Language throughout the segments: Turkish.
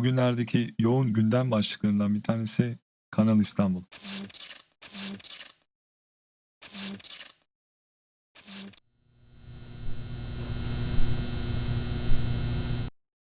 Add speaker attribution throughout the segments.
Speaker 1: Bugünlerdeki yoğun gündem başlıklarından bir tanesi Kanal İstanbul.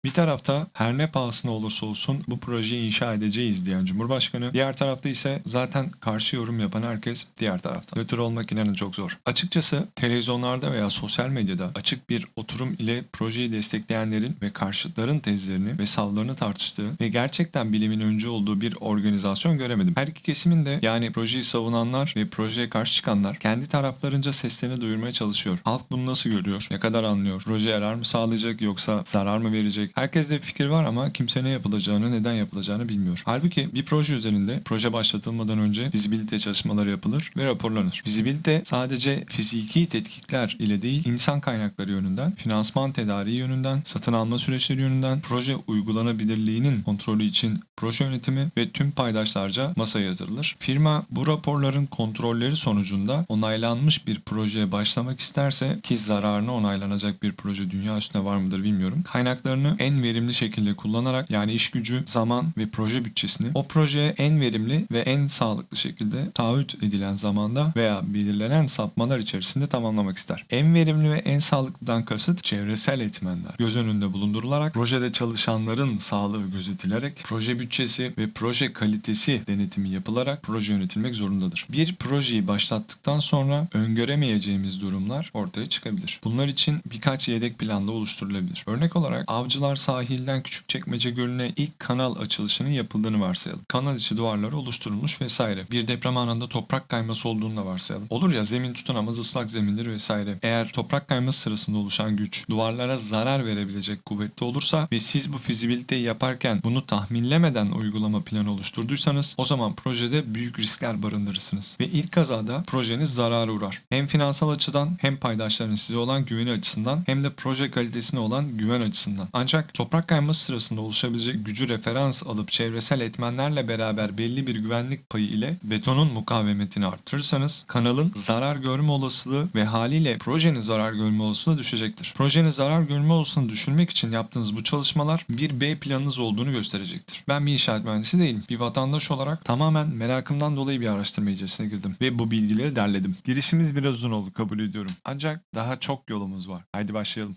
Speaker 1: Bir tarafta her ne pahasına olursa olsun bu projeyi inşa edeceğiz diyen Cumhurbaşkanı. Diğer tarafta ise zaten karşı yorum yapan herkes diğer tarafta. Nötr olmak inanın çok zor. Açıkçası televizyonlarda veya sosyal medyada açık bir oturum ile projeyi destekleyenlerin ve karşıtların tezlerini ve savlarını tartıştığı ve gerçekten bilimin öncü olduğu bir organizasyon göremedim. Her iki kesimin de yani projeyi savunanlar ve projeye karşı çıkanlar kendi taraflarınca seslerini duyurmaya çalışıyor. Halk bunu nasıl görüyor? Ne kadar anlıyor? Proje yarar mı sağlayacak yoksa zarar mı verecek? Herkeste bir fikir var ama kimse ne yapılacağını, neden yapılacağını bilmiyor. Halbuki bir proje üzerinde proje başlatılmadan önce fizibilite çalışmaları yapılır ve raporlanır. Fizibilite sadece fiziki tetkikler ile değil, insan kaynakları yönünden, finansman tedariği yönünden, satın alma süreçleri yönünden, proje uygulanabilirliğinin kontrolü için proje yönetimi ve tüm paydaşlarca masaya yatırılır. Firma bu raporların kontrolleri sonucunda onaylanmış bir projeye başlamak isterse ki zararına onaylanacak bir proje dünya üstünde var mıdır bilmiyorum. Kaynaklarını en verimli şekilde kullanarak yani iş gücü, zaman ve proje bütçesini o projeye en verimli ve en sağlıklı şekilde taahhüt edilen zamanda veya belirlenen sapmalar içerisinde tamamlamak ister. En verimli ve en sağlıklıdan kasıt çevresel etmenler göz önünde bulundurularak projede çalışanların sağlığı gözetilerek proje bütçesi ve proje kalitesi denetimi yapılarak proje yönetilmek zorundadır. Bir projeyi başlattıktan sonra öngöremeyeceğimiz durumlar ortaya çıkabilir. Bunlar için birkaç yedek planda oluşturulabilir. Örnek olarak avcılar sahilden Küçükçekmece Gölü'ne ilk kanal açılışının yapıldığını varsayalım. Kanal içi duvarları oluşturulmuş vesaire. Bir deprem anında toprak kayması olduğunu da varsayalım. Olur ya zemin tutunamaz ıslak zemindir vesaire. Eğer toprak kayması sırasında oluşan güç duvarlara zarar verebilecek kuvvette olursa ve siz bu fizibiliteyi yaparken bunu tahminlemeden uygulama planı oluşturduysanız o zaman projede büyük riskler barındırırsınız. Ve ilk kazada projeniz zarara uğrar. Hem finansal açıdan hem paydaşların size olan güveni açısından hem de proje kalitesine olan güven açısından. Ancak toprak kayması sırasında oluşabilecek gücü referans alıp çevresel etmenlerle beraber belli bir güvenlik payı ile betonun mukavemetini arttırırsanız kanalın zarar görme olasılığı ve haliyle projenin zarar görme olasılığı düşecektir. Projenin zarar görme olasılığını düşürmek için yaptığınız bu çalışmalar bir B planınız olduğunu gösterecektir. Ben bir inşaat mühendisi değilim. Bir vatandaş olarak tamamen merakımdan dolayı bir araştırma içerisine girdim ve bu bilgileri derledim. Girişimiz biraz uzun oldu kabul ediyorum. Ancak daha çok yolumuz var. Haydi başlayalım.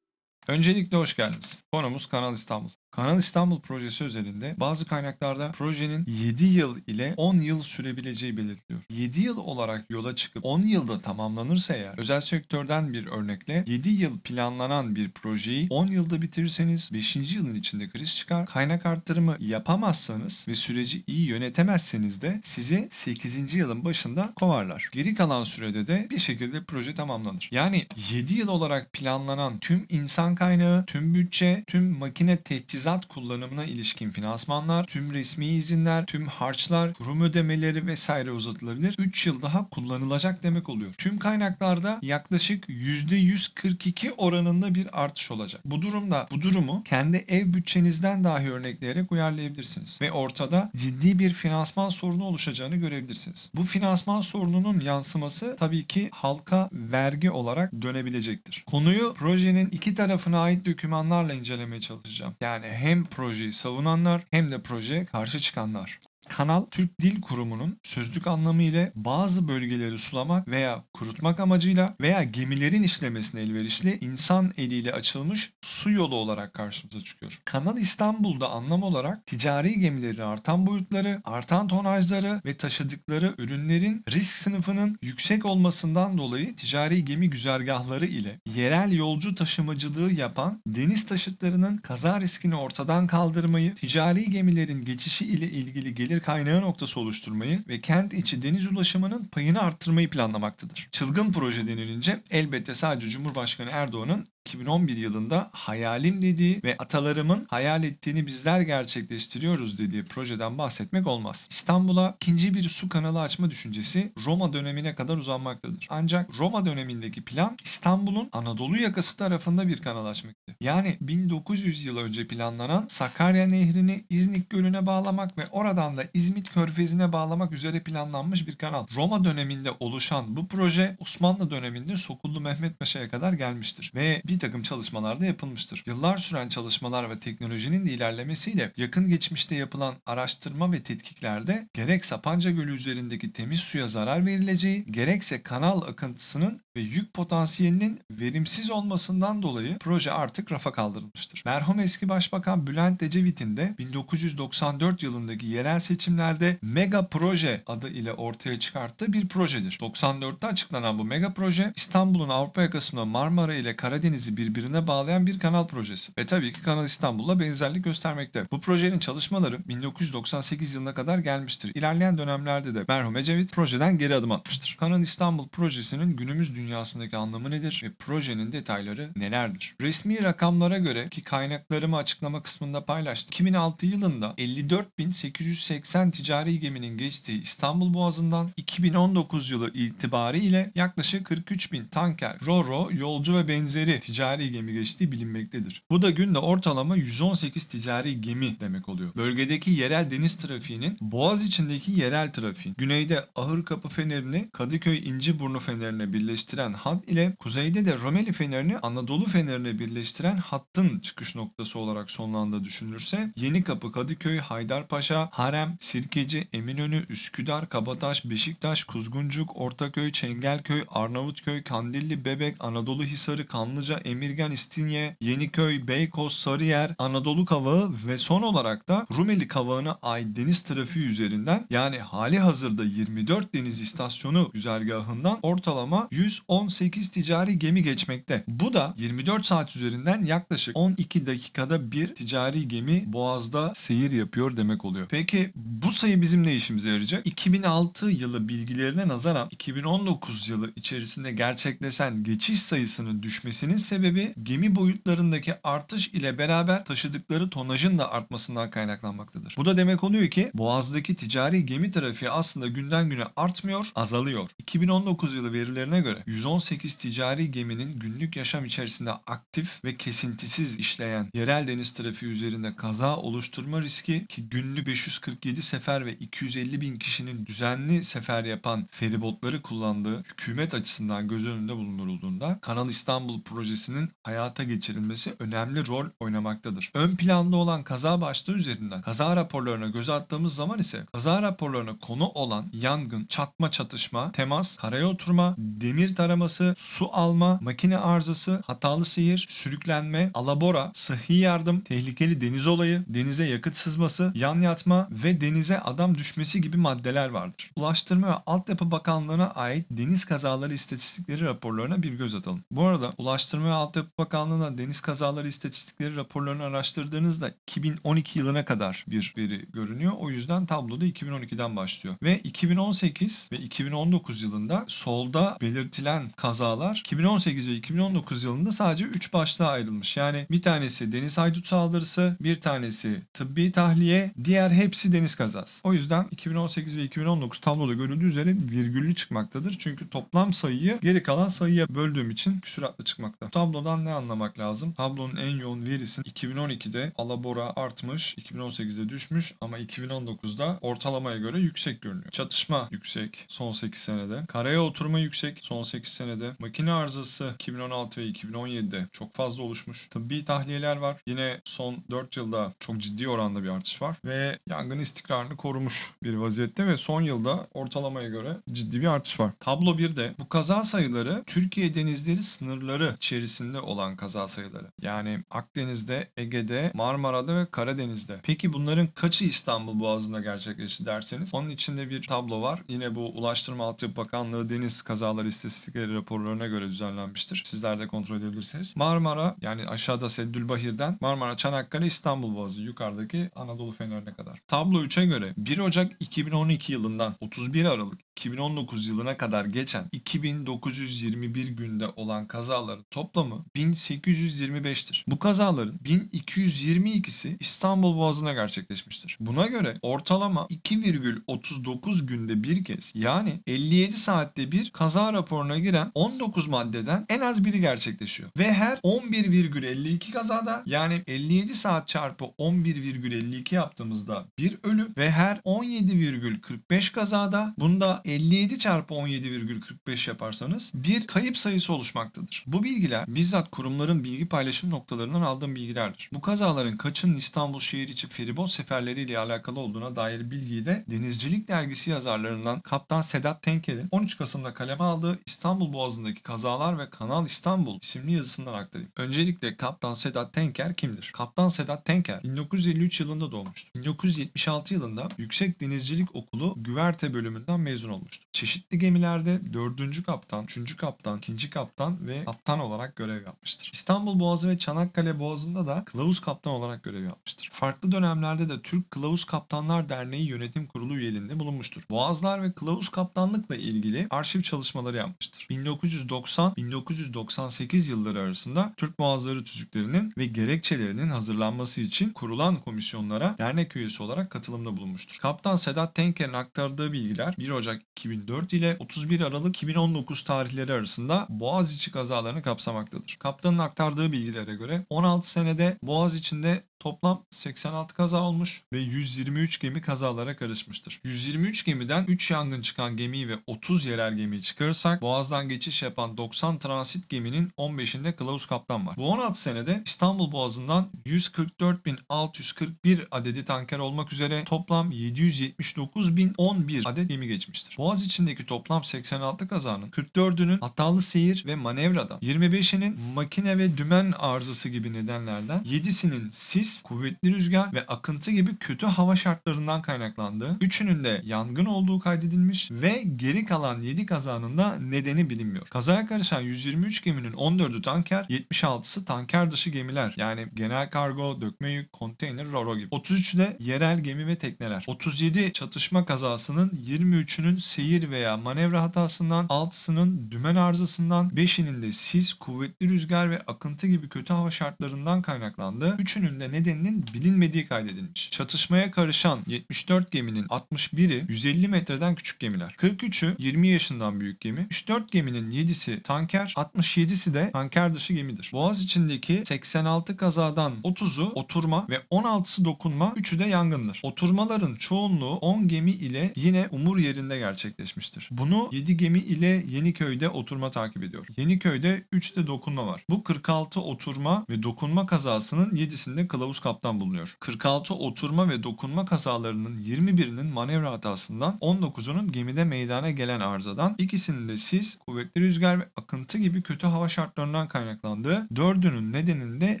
Speaker 1: Öncelikle hoş geldiniz. Konumuz Kanal İstanbul. Kanal İstanbul projesi özelinde bazı kaynaklarda projenin 7 yıl ile 10 yıl sürebileceği belirtiliyor. 7 yıl olarak yola çıkıp 10 yılda tamamlanırsa eğer özel sektörden bir örnekle 7 yıl planlanan bir projeyi 10 yılda bitirirseniz 5. yılın içinde kriz çıkar. Kaynak arttırımı yapamazsanız ve süreci iyi yönetemezseniz de sizi 8. yılın başında kovarlar. Geri kalan sürede de bir şekilde proje tamamlanır. Yani 7 yıl olarak planlanan tüm insan kaynağı, tüm bütçe, tüm makine teçhizat kullanımına ilişkin finansmanlar, tüm resmi izinler, tüm harçlar, kurum ödemeleri vesaire uzatılabilir. 3 yıl daha kullanılacak demek oluyor. Tüm kaynaklarda yaklaşık %142 oranında bir artış olacak. Bu durumda bu durumu kendi ev bütçenizden dahi örnekleyerek uyarlayabilirsiniz. Ve ortada ciddi bir finansman sorunu oluşacağını görebilirsiniz. Bu finansman sorununun yansıması tabii ki halka vergi olarak dönebilecektir. Konuyu projenin iki tarafına ait dokümanlarla incelemeye çalışacağım. Yani hem projeyi savunanlar hem de projeye karşı çıkanlar. Kanal Türk Dil Kurumu'nun sözlük anlamı ile bazı bölgeleri sulamak veya kurutmak amacıyla veya gemilerin işlemesine elverişli insan eliyle açılmış su yolu olarak karşımıza çıkıyor. Kanal İstanbul'da anlam olarak ticari gemilerin artan boyutları, artan tonajları ve taşıdıkları ürünlerin risk sınıfının yüksek olmasından dolayı ticari gemi güzergahları ile yerel yolcu taşımacılığı yapan deniz taşıtlarının kaza riskini ortadan kaldırmayı, ticari gemilerin geçişi ile ilgili gelir kaynağı noktası oluşturmayı ve kent içi deniz ulaşımının payını arttırmayı planlamaktadır. Çılgın proje denilince elbette sadece Cumhurbaşkanı Erdoğan'ın 2011 yılında hayalim dediği ve atalarımın hayal ettiğini bizler gerçekleştiriyoruz dediği projeden bahsetmek olmaz. İstanbul'a ikinci bir su kanalı açma düşüncesi Roma dönemine kadar uzanmaktadır. Ancak Roma dönemindeki plan İstanbul'un Anadolu yakası tarafında bir kanal açmaktı. Yani 1900 yıl önce planlanan Sakarya Nehri'ni İznik Gölü'ne bağlamak ve oradan da İzmit Körfezi'ne bağlamak üzere planlanmış bir kanal. Roma döneminde oluşan bu proje Osmanlı döneminde Sokullu Mehmet Paşa'ya kadar gelmiştir ve bir takım çalışmalar da yapılmıştır. Yıllar süren çalışmalar ve teknolojinin de ilerlemesiyle yakın geçmişte yapılan araştırma ve tetkiklerde gerek Sapanca Gölü üzerindeki temiz suya zarar verileceği, gerekse kanal akıntısının ve yük potansiyelinin verimsiz olmasından dolayı proje artık rafa kaldırılmıştır. Merhum eski Başbakan Bülent Ecevit'in de 1994 yılındaki yerel seçimlerde Mega Proje adı ile ortaya çıkarttığı bir projedir. 94'te açıklanan bu mega proje İstanbul'un Avrupa yakasında Marmara ile Karadeniz'i birbirine bağlayan bir kanal projesi. Ve tabii ki Kanal İstanbul'la benzerlik göstermekte. Bu projenin çalışmaları 1998 yılına kadar gelmiştir. İlerleyen dönemlerde de merhum Ecevit projeden geri adım atmıştır. Kanal İstanbul projesinin günümüz dünyasındaki anlamı nedir ve projenin detayları nelerdir? Resmi rakamlara göre ki kaynaklarımı açıklama kısmında paylaştım. 2006 yılında 54.880 ticari geminin geçtiği İstanbul Boğazı'ndan 2019 yılı itibariyle yaklaşık 43.000 tanker, roro, yolcu ve benzeri ticari gemi geçtiği bilinmektedir. Bu da günde ortalama 118 ticari gemi demek oluyor. Bölgedeki yerel deniz trafiğinin Boğaz içindeki yerel trafiğin güneyde Ahırkapı Feneri'ni Kadıköy İnciburnu Feneri'ne birleştiren hat ile kuzeyde de Romeli Feneri'ni Anadolu Feneri'ne birleştiren hattın çıkış noktası olarak sonlandığı düşünülürse Yenikapı, Kadıköy, Haydarpaşa, Harem, Sirkeci, Eminönü, Üsküdar, Kabataş, Beşiktaş, Kuzguncuk, Ortaköy, Çengelköy, Arnavutköy, Kandilli, Bebek, Anadolu Hisarı, Kanlıca, Emirgan, İstinye, Yeniköy, Beykoz, Sarıyer, Anadolu Kavağı ve son olarak da Rumeli Kavağı'na ait deniz trafiği üzerinden yani hali hazırda 24 deniz istasyonu güzergahından ortalama 118 ticari gemi geçmekte. Bu da 24 saat üzerinden yaklaşık 12 dakikada bir ticari gemi boğazda seyir yapıyor demek oluyor. Peki bu sayı bizim ne işimize yarayacak? 2006 yılı bilgilerine nazaran 2019 yılı içerisinde gerçekleşen geçiş sayısının düşmesinin sebebi gemi boyutlarındaki artış ile beraber taşıdıkları tonajın da artmasından kaynaklanmaktadır. Bu da demek oluyor ki boğazdaki ticari gemi trafiği aslında günden güne artmıyor, azalıyor. 2019 yılı verilerine göre 118 ticari geminin günlük yaşam içerisinde aktif ve kesintisiz işleyen yerel deniz trafiği üzerinde kaza oluşturma riski ki günlük 547 sefer ve 250 bin kişinin düzenli sefer yapan feribotları kullandığı hükümet açısından göz önünde bulundurulduğunda Kanal İstanbul projesinin hayata geçirilmesi önemli rol oynamaktadır. Ön planda olan kaza başlığı üzerinden kaza raporlarına göz attığımız zaman ise kaza raporlarına konu olan yangın, çatma çatışma, temas, karaya oturma, demir taraması, su alma, makine arızası, hatalı seyir, sürüklenme, alabora, sıhhi yardım, tehlikeli deniz olayı, denize yakıt sızması, yan yatma ve denize adam düşmesi gibi maddeler vardır. Ulaştırma ve Altyapı Bakanlığı'na ait deniz kazaları istatistikleri raporlarına bir göz atalım. Bu arada Ulaştırma ve Altyapı Bakanlığı'na deniz kazaları istatistikleri raporlarını araştırdığınızda 2012 yılına kadar bir veri görünüyor. O yüzden tabloda 2012'den başlıyor. Ve 2018 ve 2019 yılında solda belirtilen kazalar 2018 ve 2019 yılında sadece 3 başlığa ayrılmış. Yani bir tanesi deniz haydut saldırısı, bir tanesi tıbbi tahliye, diğer hepsi deniz kazası. O yüzden 2018 ve 2019 tabloda görüldüğü üzere virgüllü çıkmaktadır. Çünkü toplam sayıyı geri kalan sayıya böldüğüm için süratle çıkmakta. Tablodan ne anlamak lazım? Tablonun en yoğun verisi 2012'de alabora artmış, 2018'de düşmüş ama 2019'da ortalamaya göre yüksek görünüyor. Çatışma yüksek son 8 senede. Karaya oturma yüksek son 8 senede. Makine arızası 2016 ve 2017'de çok fazla oluşmuş. Tıbbi tahliyeler var. Yine son 4 yılda çok ciddi oranda bir artış var. Ve yangın istikrarını korumuş bir vaziyette ve son yılda ortalamaya göre ciddi bir artış var. Tablo 1'de bu kaza sayıları Türkiye denizleri sınırları içerisinde olan kaza sayıları. Yani Akdeniz'de, Ege'de, Marmara'da ve Karadeniz'de. Peki bunların kaçı İstanbul Boğazı'nda gerçekleşti derseniz onun içinde bir tablo var. Yine bu Ulaştırma Altyapı Bakanlığı Deniz Kazaları İstatistikleri raporlarına göre düzenlenmiştir. Sizler de kontrol edebilirsiniz. Marmara yani aşağıda Seddülbahir'den Marmara, Çanakkale, İstanbul Boğazı yukarıdaki Anadolu Feneri'ne kadar. Tablo 3'e göre 1 Ocak 2012 yılından 31 Aralık 2019 yılına kadar geçen 2921 günde olan kazaların toplamı 1825'tir. Bu kazaların 1222'si İstanbul Boğazı'na gerçekleşmiştir. Buna göre ortalama 2,39 günde bir kez yani 57 saatte bir kaza raporuna giren 19 maddeden en az biri gerçekleşiyor. Ve her 11,52 kazada yani 57 saat çarpı 11,52 yaptığımızda bir ölü ve her 17,45 kazada bunda 57 çarpı 17,45 yaparsanız bir kayıp sayısı oluşmaktadır. Bu bilgiler bizzat kurumların bilgi paylaşım noktalarından aldığım bilgilerdir. Bu kazaların kaçının İstanbul şehir içi feribot seferleriyle alakalı olduğuna dair bilgiyi de Denizcilik Dergisi yazarlarından Kaptan Sedat Tenker'in 13 Kasım'da kaleme aldığı İstanbul Boğazı'ndaki kazalar ve Kanal İstanbul isimli yazısından aktarayım. Öncelikle Kaptan Sedat Tenker kimdir? Kaptan Sedat Tenker 1953 yılında doğmuştur. 1976 yılında Yüksek Denizcilik Okulu Güverte bölümünden mezun olmuştur. Çeşitli gemilerde 4. kaptan, 3. kaptan, 2. kaptan ve kaptan olarak görev yapmıştır. İstanbul Boğazı ve Çanakkale Boğazı'nda da kılavuz kaptan olarak görev yapmıştır. Farklı dönemlerde de Türk Kılavuz Kaptanlar Derneği Yönetim Kurulu üyeliğinde bulunmuştur. Boğazlar ve kılavuz kaptanlıkla ilgili arşiv çalışmaları yapmıştır. 1990-1998 yılları arasında Türk Boğazları tüzüklerinin ve gerekçelerinin hazırlanması için kurulan komisyonlara dernek üyesi olarak katılımda bulunmuştur. Kaptan Sedat Tenker'in aktardığı bilgiler 1 Ocak 2004 ile 31 Aralık 2019 tarihleri arasında Boğaziçi kazalarını kapsamaktadır. Kaptanın aktardığı bilgilere göre 16 senede Boğaz içinde Toplam 86 kaza olmuş ve 123 gemi kazalara karışmıştır. 123 gemiden 3 yangın çıkan gemiyi ve 30 yerel gemiyi çıkarırsak Boğaz'dan geçiş yapan 90 transit geminin 15'inde kılavuz kaptan var. Bu 16 senede İstanbul Boğazı'ndan 144.641 adedi tanker olmak üzere toplam 779.011 adet gemi geçmiştir. Boğaz içindeki toplam 86 kazanın 44'ünün hatalı seyir ve manevradan, 25'inin makine ve dümen arızası gibi nedenlerden, 7'sinin sis, kuvvetli rüzgar ve akıntı gibi kötü hava şartlarından kaynaklandığı, üçünün de yangın olduğu kaydedilmiş ve geri kalan 7 kazanın da nedeni bilinmiyor. Kazaya karışan 123 geminin 14'ü tanker, 76'sı tanker dışı gemiler yani genel kargo, dökme yük, konteyner, roro gibi. 33'ü de yerel gemi ve tekneler. 37 çatışma kazasının 23'ünün seyir veya manevra hatasından, 6'sının dümen arızasından, 5'inin de sis, kuvvetli rüzgar ve akıntı gibi kötü hava şartlarından kaynaklandığı, 3'ünün de nedeninin bilinmediği kaydedilmiş. Çatışmaya karışan 74 geminin 61'i 150 metreden küçük gemiler. 43'ü 20 yaşından büyük gemi. 34 geminin 7'si tanker, 67'si de tanker dışı gemidir. Boğaz içindeki 86 kazadan 30'u oturma ve 16'sı dokunma, 3'ü de yangındır. Oturmaların çoğunluğu 10 gemi ile yine Umur yerinde gerçekleşmiştir. Bunu 7 gemi ile Yeniköy'de oturma takip ediyor. Yeniköy'de 3 de dokunma var. Bu 46 oturma ve dokunma kazasının 7'sinde kılavuz kaptan bulunuyor. 46 oturma ve dokunma kazalarının 21'inin manevra hatasından, 19'unun gemide meydana gelen arızadan, ikisinin de sis, kuvvetli rüzgar ve akıntı gibi kötü hava şartlarından kaynaklandığı, 4'ünün nedeninde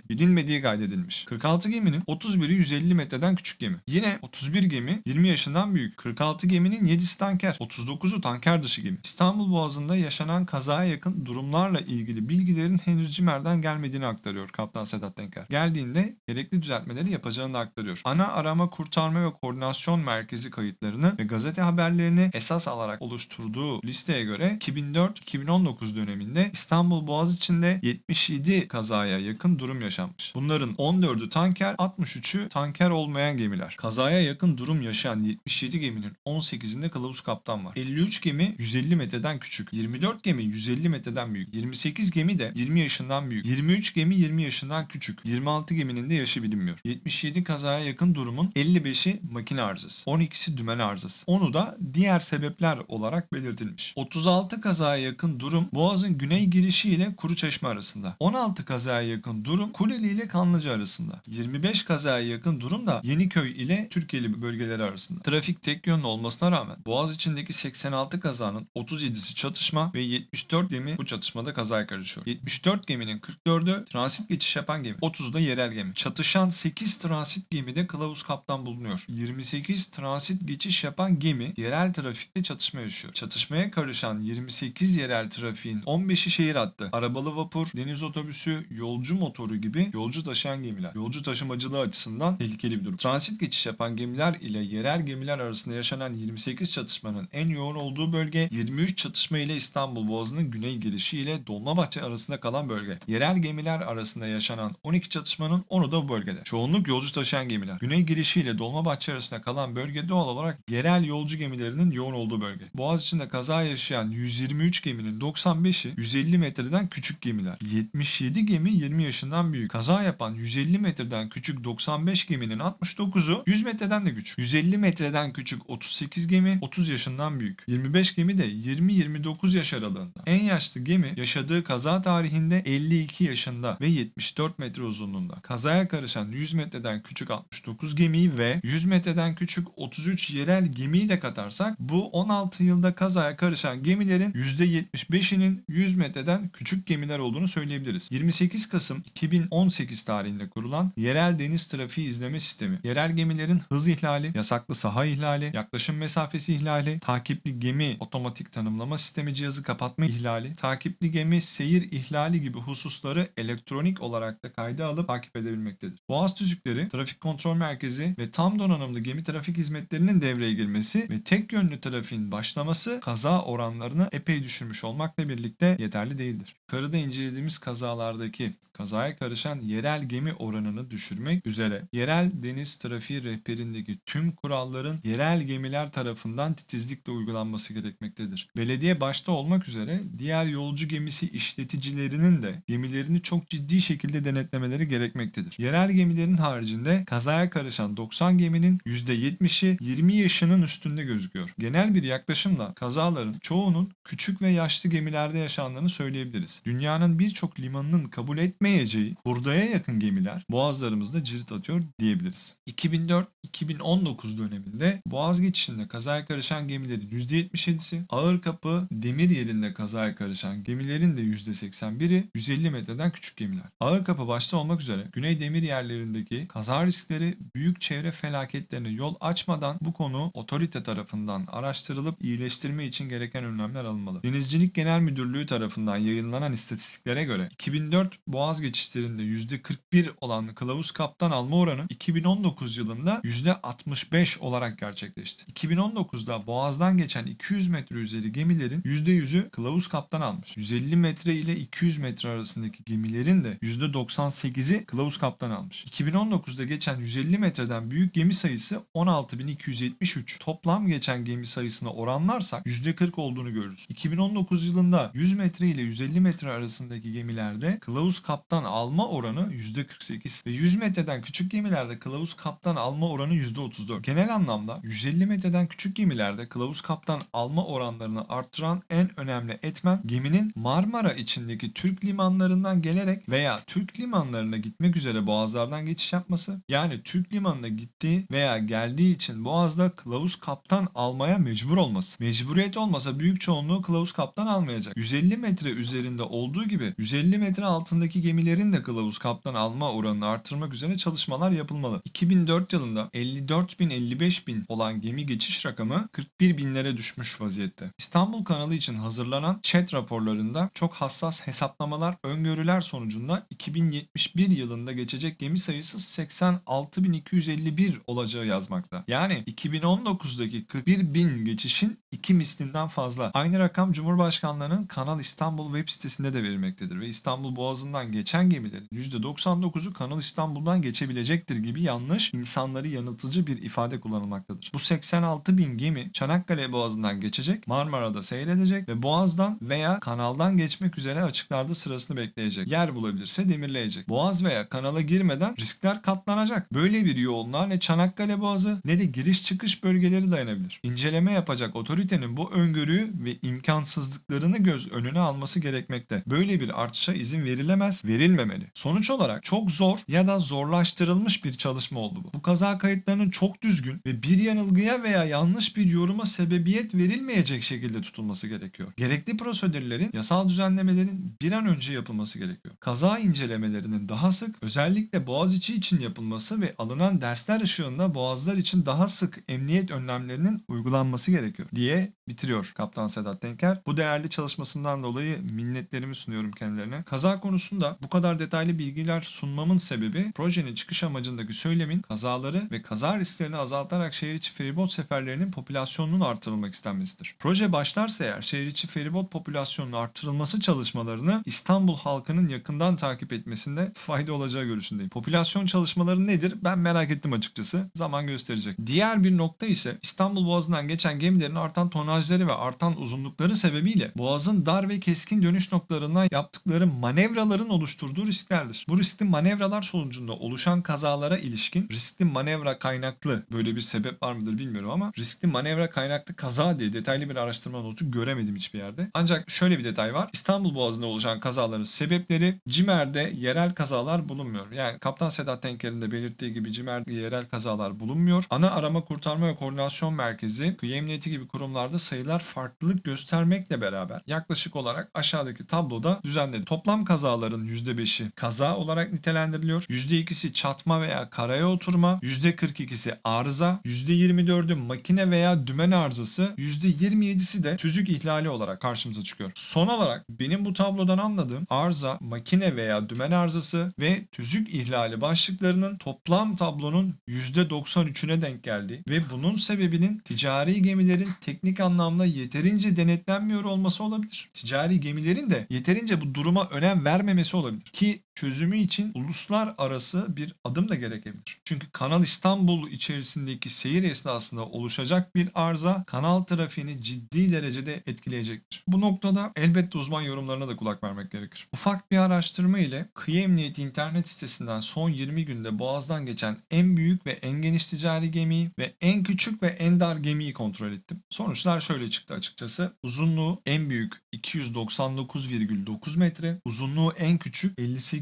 Speaker 1: bilinmediği kaydedilmiş. 46 geminin 31'i 150 metreden küçük gemi. Yine 31 gemi 20 yaşından büyük. 46 geminin 7'si tanker, 39'u tanker dışı gemi. İstanbul Boğazı'nda yaşanan kazaya yakın durumlarla ilgili bilgilerin henüz CİMER'den gelmediğini aktarıyor Kaptan Sedat Denker. Geldiğinde gerekli düzeltmeleri yapacağını aktarıyor. Ana arama kurtarma ve koordinasyon merkezi kayıtlarını ve gazete haberlerini esas alarak oluşturduğu listeye göre 2004-2019 döneminde İstanbul Boğaziçi'nde 77 kazaya yakın durum yaşanmış. Bunların 14'ü tanker, 63'ü tanker olmayan gemiler. Kazaya yakın durum yaşayan 77 geminin 18'inde kılavuz kaptan var. 53 gemi 150 metreden küçük. 24 gemi 150 metreden büyük. 28 gemi de 20 yaşından büyük. 23 gemi 20 yaşından küçük. 26 geminin de yaşı bilinmiyor. 77 kazaya yakın durumun 55'i makine arızası. 12'si dümen arızası. Onu da diğer sebepler olarak belirtilmiş. 36 kazaya yakın durum Boğaz'ın güney girişi ile Kuruçeşme arasında. 16 kazaya yakın durum Kuleli ile Kanlıca arasında. 25 kazaya yakın durum da Yeniköy ile Türkiye'li bölgeleri arasında. Trafik tek yönlü olmasına rağmen Boğaz içindeki 86 kazanın 37'si çatışma ve 74 gemi bu çatışmada kazaya karışıyor. 74 geminin 44'ü transit geçiş yapan gemi. 30'u da yerel gemi. Çatışma karışan 8 transit gemide kılavuz kaptan bulunuyor. 28 transit geçiş yapan gemi yerel trafikte çatışma yaşıyor. Çatışmaya karışan 28 yerel trafiğin 15'i şehir hattı. Arabalı vapur, deniz otobüsü, yolcu motoru gibi yolcu taşıyan gemiler. Yolcu taşımacılığı açısından tehlikeli bir durum. Transit geçiş yapan gemiler ile yerel gemiler arasında yaşanan 28 çatışmanın en yoğun olduğu bölge 23 çatışma ile İstanbul Boğazı'nın güney girişi ile Dolmabahçe arasında kalan bölge. Yerel gemiler arasında yaşanan 12 çatışmanın 10'u da bu bölgede. Çoğunluk yolcu taşıyan gemiler. Güney girişi ile Dolmabahçe arasında kalan bölge doğal olarak yerel yolcu gemilerinin yoğun olduğu bölge. Boğaz içinde kaza yaşayan 123 geminin 95'i 150 metreden küçük gemiler. 77 gemi 20 yaşından büyük. Kaza yapan 150 metreden küçük 95 geminin 69'u 100 metreden de küçük. 150 metreden küçük 38 gemi 30 yaşından büyük. 25 gemi de 20-29 yaş aralığında. En yaşlı gemi yaşadığı kaza tarihinde 52 yaşında ve 74 metre uzunluğunda. Kazaya karışan 100 metreden küçük 69 gemiyi ve 100 metreden küçük 33 yerel gemiyi de katarsak bu 16 yılda kazaya karışan gemilerin %75'inin 100 metreden küçük gemiler olduğunu söyleyebiliriz. 28 Kasım 2018 tarihinde kurulan Yerel Deniz Trafiği İzleme Sistemi, yerel gemilerin hız ihlali, yasaklı saha ihlali, yaklaşım mesafesi ihlali, takipli gemi otomatik tanımlama sistemi cihazı kapatma ihlali, takipli gemi seyir ihlali gibi hususları elektronik olarak da kayda alıp takip edebilmektedir. Boğaz Tüzükleri, Trafik Kontrol Merkezi ve tam donanımlı gemi trafik hizmetlerinin devreye girmesi ve tek yönlü trafiğin başlaması kaza oranlarını epey düşürmüş olmakla birlikte yeterli değildir. Karada incelediğimiz kazalardaki kazaya karışan yerel gemi oranını düşürmek üzere yerel deniz trafiği rehberindeki tüm kuralların yerel gemiler tarafından titizlikle uygulanması gerekmektedir. Belediye başta olmak üzere diğer yolcu gemisi işleticilerinin de gemilerini çok ciddi şekilde denetlemeleri gerekmektedir. Yerel gemilerin haricinde kazaya karışan 90 geminin %70'i 20 yaşının üstünde gözüküyor. Genel bir yaklaşımla kazaların çoğunun küçük ve yaşlı gemilerde yaşandığını söyleyebiliriz. Dünyanın birçok limanının kabul etmeyeceği hurdaya yakın gemiler boğazlarımızda cirit atıyor diyebiliriz. 2004-2019 döneminde boğaz geçişinde kazaya karışan gemilerin %77'si, ağır kapı demir yerinde kazaya karışan gemilerin de %81'i 150 metreden küçük gemiler. Ağır kapı başta olmak üzere güney demir yerlerindeki kaza riskleri büyük çevre felaketlerine yol açmadan bu konu otorite tarafından araştırılıp iyileştirme için gereken önlemler alınmalı. Denizcilik Genel Müdürlüğü tarafından yayınlanan istatistiklere göre 2004 boğaz geçişlerinde %41 olan kılavuz kaptan alma oranı 2019 yılında %65 olarak gerçekleşti. 2019'da boğazdan geçen 200 metre üzeri gemilerin %100'ü kılavuz kaptan almış. 150 metre ile 200 metre arasındaki gemilerin de %98'i kılavuz kaptan almış. 2019'da geçen 150 metreden büyük gemi sayısı 16.273. Toplam geçen gemi sayısına oranlarsak %40 olduğunu görürüz. 2019 yılında 100 metre ile 150 metre arasındaki gemilerde kılavuz kaptan alma oranı %48 ve 100 metreden küçük gemilerde kılavuz kaptan alma oranı %34. Genel anlamda 150 metreden küçük gemilerde kılavuz kaptan alma oranlarını arttıran en önemli etmen geminin Marmara içindeki Türk limanlarından gelerek veya Türk limanlarına gitmek üzere boğazlardan geçiş yapması yani Türk limanına gittiği veya geldiği için boğazda kılavuz kaptan almaya mecbur olması. Mecburiyet olmasa büyük çoğunluğu kılavuz kaptan almayacak. 150 metre üzerinde olduğu gibi 150 metre altındaki gemilerin de kılavuz kaptan alma oranını artırmak üzere çalışmalar yapılmalı. 2004 yılında 54 bin 55 bin olan gemi geçiş rakamı 41 binlere düşmüş vaziyette. İstanbul kanalı için hazırlanan chat raporlarında çok hassas hesaplamalar, öngörüler sonucunda 2071 yılında geçecek gemi sayısı 86.251 olacağı yazmakta. Yani 2019'daki 41 bin geçişin iki mislinden fazla. Aynı rakam Cumhurbaşkanlığı'nın Kanal İstanbul web sitesinde de verilmektedir ve İstanbul Boğazı'ndan geçen gemilerin %99'u Kanal İstanbul'dan geçebilecektir gibi yanlış, insanları yanıltıcı bir ifade kullanılmaktadır. Bu 86 bin gemi Çanakkale Boğazı'ndan geçecek, Marmara'da seyredecek ve Boğaz'dan veya kanaldan geçmek üzere açıklarda sırasını bekleyecek. Yer bulabilirse demirleyecek. Boğaz veya kanala girmeden riskler katlanacak. Böyle bir yoğunluğa ne Çanakkale Boğazı ne de giriş çıkış bölgeleri dayanabilir. İnceleme yapacak otoritenin bu öngörüyü ve imkansızlıklarını göz önüne alması gerekmekte. Böyle bir artışa izin verilemez, verilmemeli. Sonuç olarak çok zor ya da zorlaştırılmış bir çalışma oldu bu. Bu kaza kayıtlarının çok düzgün ve bir yanılgıya veya yanlış bir yoruma sebebiyet verilmeyecek şekilde tutulması gerekiyor. Gerekli prosedürlerin, yasal düzenlemelerin bir an önce yapılması gerekiyor. Kaza incelemelerinin daha sık, özellikle Özellikle Boğaziçi için yapılması ve alınan dersler ışığında Boğazlar için daha sık emniyet önlemlerinin uygulanması gerekiyor diye bitiriyor Kaptan Sedat Denker. Bu değerli çalışmasından dolayı minnetlerimi sunuyorum kendilerine. Kaza konusunda bu kadar detaylı bilgiler sunmamın sebebi projenin çıkış amacındaki söylemin kazaları ve kaza risklerini azaltarak şehir içi feribot seferlerinin popülasyonunun artırılmak istenmesidir. Proje başlarsa eğer şehir içi feribot popülasyonunun artırılması çalışmalarını İstanbul halkının yakından takip etmesinde fayda olacağı görüşündeyim. Popülasyon çalışmaları nedir? Ben merak ettim açıkçası. Zaman gösterecek. Diğer bir nokta ise İstanbul Boğazı'ndan geçen gemilerin artan tonajları ve artan uzunlukları sebebiyle Boğaz'ın dar ve keskin dönüş noktalarından yaptıkları manevraların oluşturduğu risklerdir. Bu riskli manevralar sonucunda oluşan kazalara ilişkin riskli manevra kaynaklı böyle bir sebep var mıdır bilmiyorum ama riskli manevra kaynaklı kaza diye detaylı bir araştırma notu göremedim hiçbir yerde. Ancak şöyle bir detay var. İstanbul Boğazı'nda oluşan kazaların sebepleri CİMER'de yerel kazalar bulunmuyor. Yani Kaptan Sedat Tenker'in de belirttiği gibi CİMER'de yerel kazalar bulunmuyor. Ana arama kurtarma ve koordinasyon merkezi, kıyı emniyeti gibi kurumlarda sayılar farklılık göstermekle beraber yaklaşık olarak aşağıdaki tabloda düzenledi. Toplam kazaların %5'i kaza olarak nitelendiriliyor. %2'si çatma veya karaya oturma, %42'si arıza, %24'ü makine veya dümen arızası, %27'si de tüzük ihlali olarak karşımıza çıkıyor. Son olarak benim bu tablodan anladığım arıza, makine veya dümen arızası ve tüzük ihlali başlıklarının toplam tablonun %93'üne denk geldiği ve bunun sebebinin ticari gemilerin teknik anlamda yeterince denetlenmiyor olması olabilir. Ticari gemilerin de yeterince bu duruma önem vermemesi olabilir. Ki çözümü için uluslararası bir adım da gerekebilir. Çünkü Kanal İstanbul içerisindeki seyir esnasında oluşacak bir arıza kanal trafiğini ciddi derecede etkileyecektir. Bu noktada elbette uzman yorumlarına da kulak vermek gerekir. Ufak bir araştırma ile Kıyı Emniyeti internet sitesinden son 20 günde Boğaz'dan geçen en büyük ve en geniş ticari gemiyi ve en küçük ve en dar gemiyi kontrol ettim. Sonuçlar şöyle çıktı açıkçası. Uzunluğu en büyük 299,9 metre, uzunluğu en küçük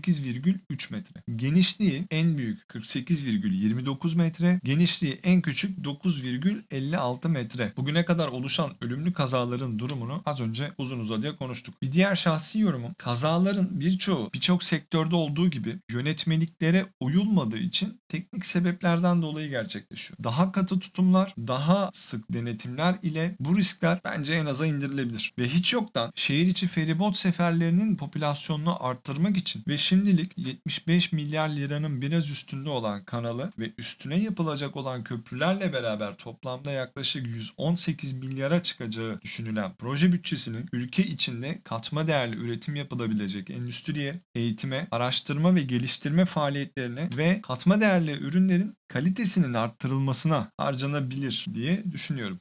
Speaker 1: 58,3 metre. Genişliği en büyük 48,29 metre, genişliği en küçük 9,56 metre. Bugüne kadar oluşan ölümlü kazaların durumunu az önce uzun uzadıya konuştuk. Bir diğer şahsi yorumum kazaların birçoğu birçok sektörde olduğu gibi yönetmeliklere uyulmadığı için teknik sebeplerden dolayı gerçekleşiyor. Daha katı tutumlar, daha sık denetimler ile bu riskler bence en aza indirilebilir. Ve hiç yoktan şehir içi feribot seferlerinin popülasyonunu arttırmak için ve şimdilik 75 milyar liranın biraz üstünde olan kanalı ve üstüne yapılacak olan köprülerle beraber toplamda yaklaşık 118 milyara çıkacağı düşünülen proje bütçesinin ülke içinde katma değerli üretim yapılabilecek endüstriye, eğitime, araştırma ve geliştirme faaliyetlerine ve katma değerli ürünlerin kalitesinin arttırılmasına harcanabilir diye düşünüyorum.